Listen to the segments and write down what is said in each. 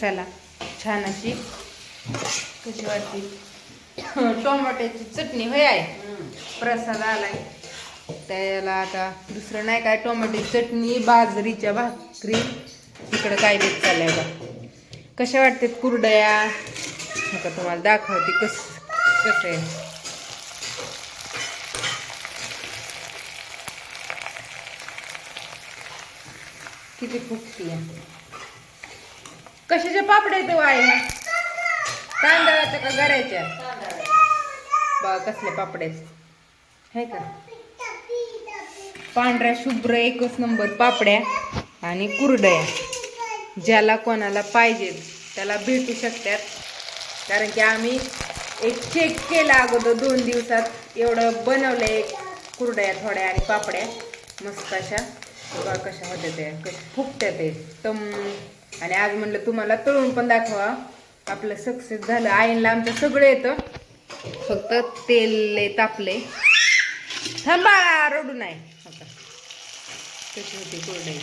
चला. छान अशी कशी वाटते टोमॅटोची चटणी होय आहे प्रसाद आलाय. त्याला आता दुसरं नाही काय टोमॅटोची चटणी बाजरीच्या भाकरी इकडं काय देत चाललंय बा कशा वाटतात कुरडया? नका तुम्हाला दाखवते कस कसं आहे. किती फुकती आहे. कशाचे पापड्या येतो आहे ह्या तांदळाच्या का गरायच्या बा कसले पापडे आहे का? पांढऱ्या शुभ्र एकच नंबर पापड्या आणि कुरडया. ज्याला कोणाला पाहिजे त्याला भेटू शकतात. कारण की आम्ही एक चेक केला अगोदर दोन दिवसात एवढं बनवलं एक कुरड्या थोड्या आणि पापड्या. मस्त अशा. बघा कशा होत्या त्या. कशा फुकत्या ते. तम आणि आज म्हणलं तुम्हाला तळून पण दाखवा. आपलं सक्सेस झालं. आईनला आमचं सगळं येतं. फक्त तेल लय तापले. थांबा रडू नाही. आता. कशी होती कोरडे?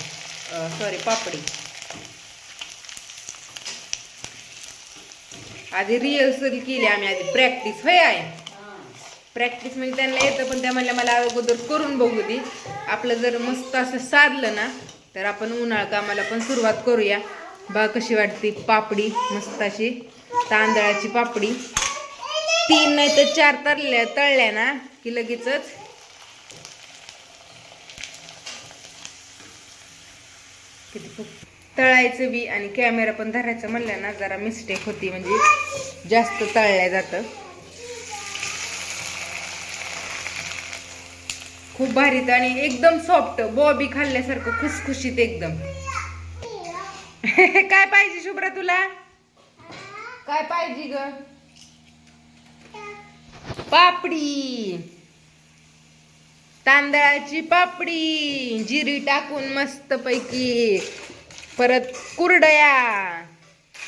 सॉरी पापडी. आधी रिहर्सल केली आम्ही आधी. प्रॅक्टिस होय आहे प्रॅक्टिस म्हणजे त्यांना येतं पण त्या म्हणल्या मला अगोदर करून बघू दे. आपलं जर मस्त असं साधलं ना तर आपण उन्हाळ कामाला पण सुरुवात करूया. बघा कशी वाटते? पापडी मस्त अशी. तांदळाची पापडी. तीन नाही तर चार तळल्या तळल्या ना की लगेचच. किती तळायचं बी आणि कॅमेरा पण धरायचं म्हणलं ना जरा मिस्टेक होती म्हणजे जास्त तळल्या जातं. खूप भारीत आणि एकदम सॉफ्ट बॉबी खाल्ल्यासारखं खुसखुशीत एकदम. काय पाहिजे शुभ्रा तुला? काय पाहिजे ग? पापडी. तांदळाची पापडी. जिरी टाकून मस्त पैकी परत कुरडया.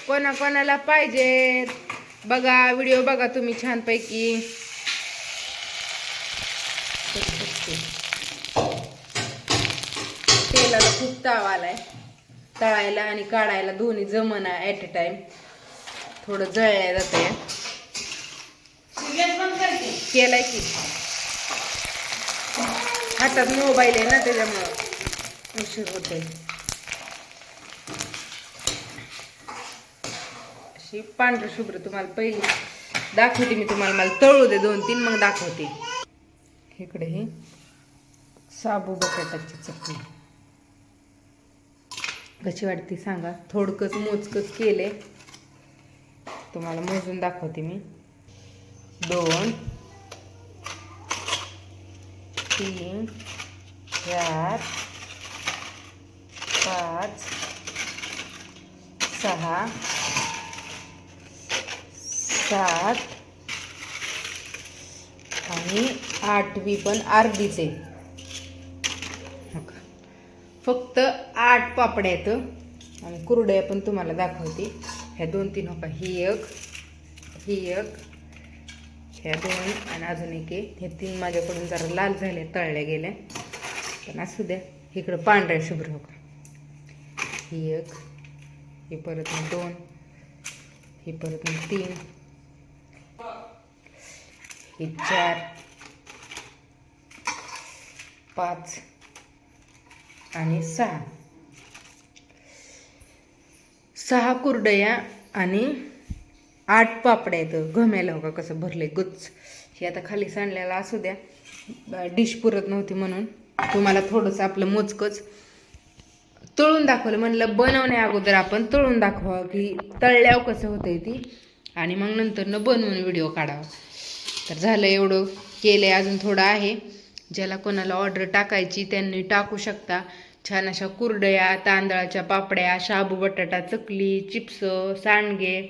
कोणा कोणाला पाहिजेत बघा व्हिडिओ बघा तुम्ही छानपैकी. तेलाला खूप ताव आलाय. तळायला आणि काढायला दोन्ही जमना ॲट अ टाइम थोडं जळल्या जाते केलाय की. हातात मोबाईल आहे ना त्याच्यामुळं उशीर होतोय. अशी पांढरं शुभ्र तुम्हाला पहिली. दाखवते मी तुम्हाला मला तळू दे दोन तीन मग दाखवते. इकडे ही साबू बटाट्याची चटणी. कशी वाटते सांगा. थोडकंच मोजकंच केले तुम्हाला मोजून दाखवते मी. दोन तीन चार पाच सहा सात आणि आठवी पण अर्धीच आहे. फक्त आठ पापड्या आहेत. आणि कुरड्या पण तुम्हाला दाखवते. ह्या दोन तीन होका ही एक ही एक ह्या दोन आणि अजून एक हे तीन माझ्याकडून जरा लाल झाल्या तळल्या गेल्या. पण असू द्या. इकडं पांढऱ्या शुभ्र हो का ही एक ही परत मग दोन ही परत मग तीन ही चार पाच आणि सहा. सहा कुरडया आणि आठ पापड्या आहेत. घम्याला हो का? कसं भरले गुच्च हे आता खाली सांडलेला असू द्या. डिश पुरत नव्हती म्हणून. तुम्हाला थोडंसं आपलं मोजकंच तळून दाखवलं. म्हणलं बनवण्या अगोदर आपण तळून दाखवा की तळल्यावर कसं होतंय ती. आणि मग नंतर न बनवून व्हिडिओ काढावा. तर झालं एवढं. केलं अजून थोडं आहे. ज्याला कोणाला ऑर्डर टाकायची त्यांनी टाकू शकता. छान अशा कुरडया तांदळाच्या पापड्या शाबू बटाटा चकली चिप्स सांडगे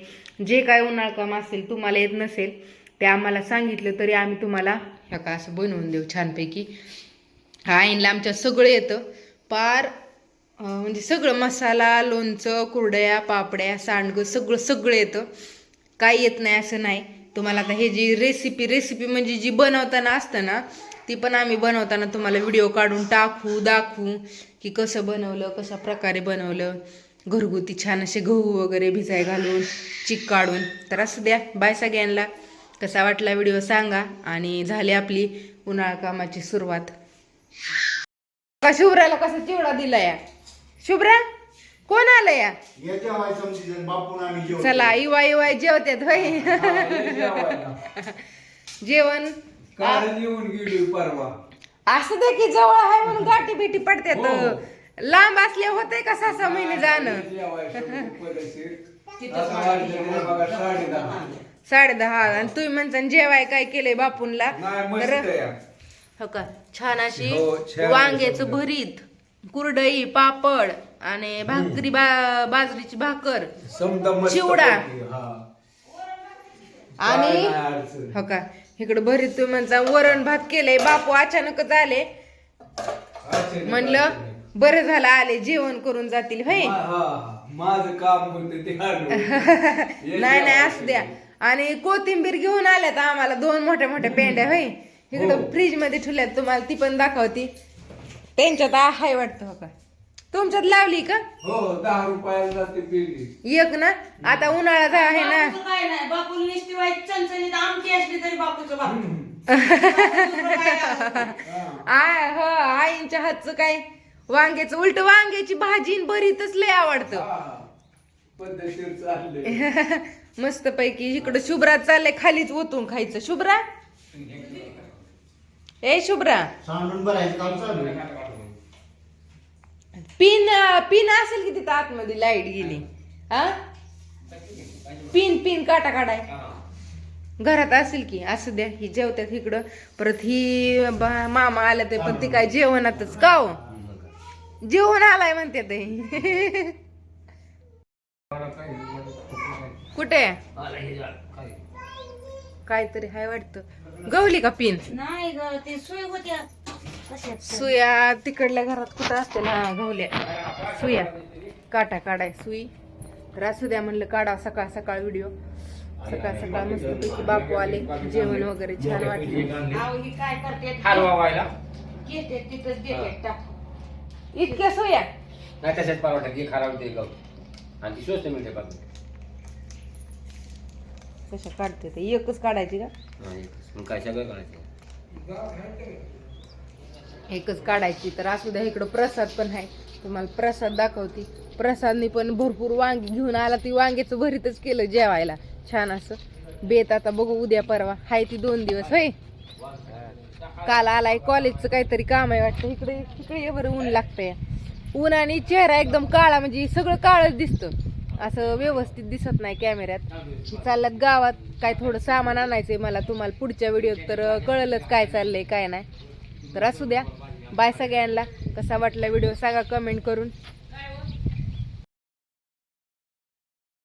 जे काय उन्हाळ काम असेल तुम्हाला येत नसेल ते आम्हाला सांगितलं तरी आम्ही तुम्हाला ह्या का असं बनवून देऊ छानपैकी. आईनला आमच्या सगळं येतं. पार म्हणजे सगळं मसाला लोणचं कुरडया पापड्या सांडगं सगळं सगळं येतं. काय येत नाही असं नाही. तुम्हाला आता हे जी रेसिपी रेसिपी म्हणजे जी बनवताना असतं ना ती पण आम्ही बनवताना तुम्हाला व्हिडिओ काढून टाकू दाखवू की कसं बनवलं कशा प्रकारे बनवलं. घरगुती छान असे गहू वगैरे भिजाय घालून चिक काढून. तर असू द्या. बाय सगळ्यांना. कसा वाटला व्हिडिओ सांगा. आणि झाली आपली उन्हाळा कामाची सुरुवात. का शुभ्राला कसा चिवडा दिला या? शुभ्रा कोण आलं या. चला इवा इवाय जेवत्यात होय. जेवण काल येऊन गेली परवा असं दे की जवळ आहे म्हणून गाठी बिटी पडतात हो. लांब असले होते का सहा सहा महिने जाणं. साडे दहा आणि तुम्ही म्हणता जेवाय काय केलंय मस्त तर. हो का छान अशी हो, वांग्याचं. भरीत कुरडई पापड आणि भाकरी बा बाजरीची भाकर चिवडा. हा. आणि. हो का इकडे भरीत तुम्ही म्हणता वरण भात केलंय बापू अचानकच आले म्हणलं. बरं झालं आले जेवण करून जातील हा, माझं काम. नाही हे नाही. असू द्या आणि कोथिंबीर घेऊन आल्यात आम्हाला दोन मोठ्या मोठ्या पेंड्या होय इकडं हो. फ्रीजमध्ये ठेवल्यात तुम्हाला ती पण दाखवती त्यांच्यात हाय वाटतं हो का तुमच्यात लावली का? हो दहा रुपयाला जाते एक ना? आता उन्हाळा आहे ना. काय नाही बापूला वाईट चणचणीत आमटी असली तरी बापूचं बापू. काय. आय हो आईंच्या हातचं काय? वांग्याचं उलट वांग्याची भाजी आणि भरीतच लय आवडतं. पद्धतशीर मस्त पैकी इकडं शुभ्रा चाललंय खालीच ओतून खायचं. शुभ्रा? ए शुभ्रा. सांडून भरायचं काम चालू आहे. पिन पिन असेल की तिथं आतमध्ये लाइट गेली? हा? पिन पिन काटा काढाय. घरात असेल की असू द्या ही जेवत्यात इकडं. परत ही बा- मामा आल्या ते पण ती काय जेवणातच का हो? जेवण आलाय म्हणते ते. कुठे? काहीतरी हाय वाटतं. गवली का पिन? नाही ग ते सोय होत्या सुया तिकडल्या घरात कुठं असतील हा गवल्या सुया. काटा काढाय सुई. तर असू द्या म्हणलं काढा सकाळ सकाळ व्हिडिओ. सकाळ सकाळ मस्त पैकी बापू आले जेवण वगैरे छान वाटले. ही इतक्या सुया? नाही तशाच परवडा की खराब ते गाव आणि ती स्वस्त मिळते बघ. कशा काढते ते? एकच काढायची का? मग काय सगळं करायचं एकच काढायची. तर असू द्या इकडं प्रसाद पण आहे. तुम्हाला प्रसाद दाखवते. प्रसादनी पण भरपूर वांगी घेऊन आला. ती वांग्याचं भरीतच केलं जेवायला. छान असं. बेत आता बघू उद्या परवा. हाय ती दोन दिवस होय? काल आलाय कॉलेजचं काहीतरी काम आहे वाटतं. इकडे इकडे बरं ऊन लागतंय. ऊन आणि चेहरा एकदम काळा म्हणजे सगळं काळच दिसतं. असं व्यवस्थित दिसत नाही कॅमेऱ्यात. चालल्यात गावात काय थोडं सामान आणायचंय मला. तुम्हाला पुढच्या व्हिडिओत तर कळलंच काय चाललंय काय नाही. तर असू द्या. बाय सगळ्यांना. कसा वाटला व्हिडिओ सांगा कमेंट करून.